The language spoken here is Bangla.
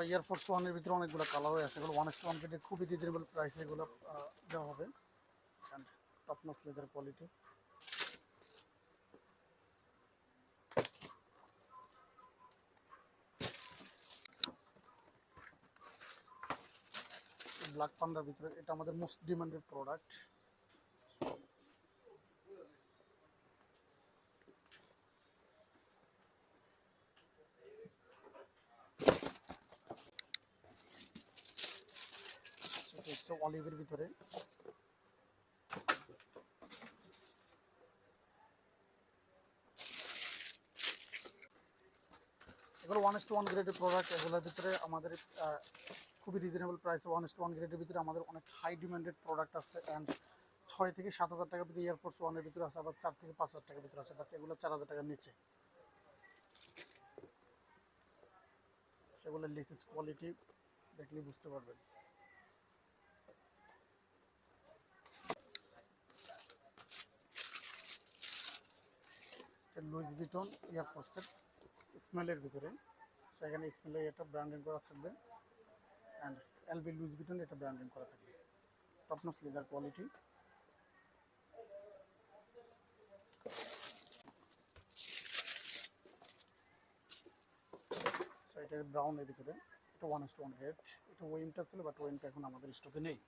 সো এয়ারফোর্স ওয়ানের ভিতরে অনেকগুলো কালার হয়ে আছে। এগুলো ওয়ান এস ওয়ান খুবই রিজনেবল প্রাইসে এগুলো দেওয়া হবে। And top notch leather quality black পান্ডার ভিতরে এটা আমাদের মোস্ট ডিমান্ডেড প্রোডাক্ট হচ্ছে অলিভের ভিতরে। এগুলো ওয়ান টু ওয়ান গ্রেডের এগুলোর ভিতরে আমাদের খুবই রিজনেবল প্রাইসে ওয়ান টু ওয়ান গ্রেডের ভিতরে আমাদের অনেক হাই ডিমান্ডেড প্রোডাক্ট আছে অ্যান্ড ছয় থেকে সাত হাজার টাকার ভিতরে এয়ারফোর্স ওয়ানের ভিতরে আছে, আবার চার থেকে পাঁচ হাজার টাকার ভিতরে আছে বাট এগুলো চার হাজার টাকার নিচে। সেগুলো লিসিস কোয়ালিটি দেখলে বুঝতে পারবেন। লুইস বিটন এয়ারফোর্সের স্মেলের ভিতরে। সো এখানে স্মেলের এটা ব্র্যান্ডিং করা থাকবে। অ্যান্ড এলবি লুইস বিটন এটা ব্র্যান্ডিং করা থাকবে। টপনস লেদার কোয়ালিটি সো এটা ব্রাউনের ভিতরে। এটা one is two one red এটা ওয়েমটা ছিল বাট ওয়েমটা এখন আমাদের স্টকে নেই।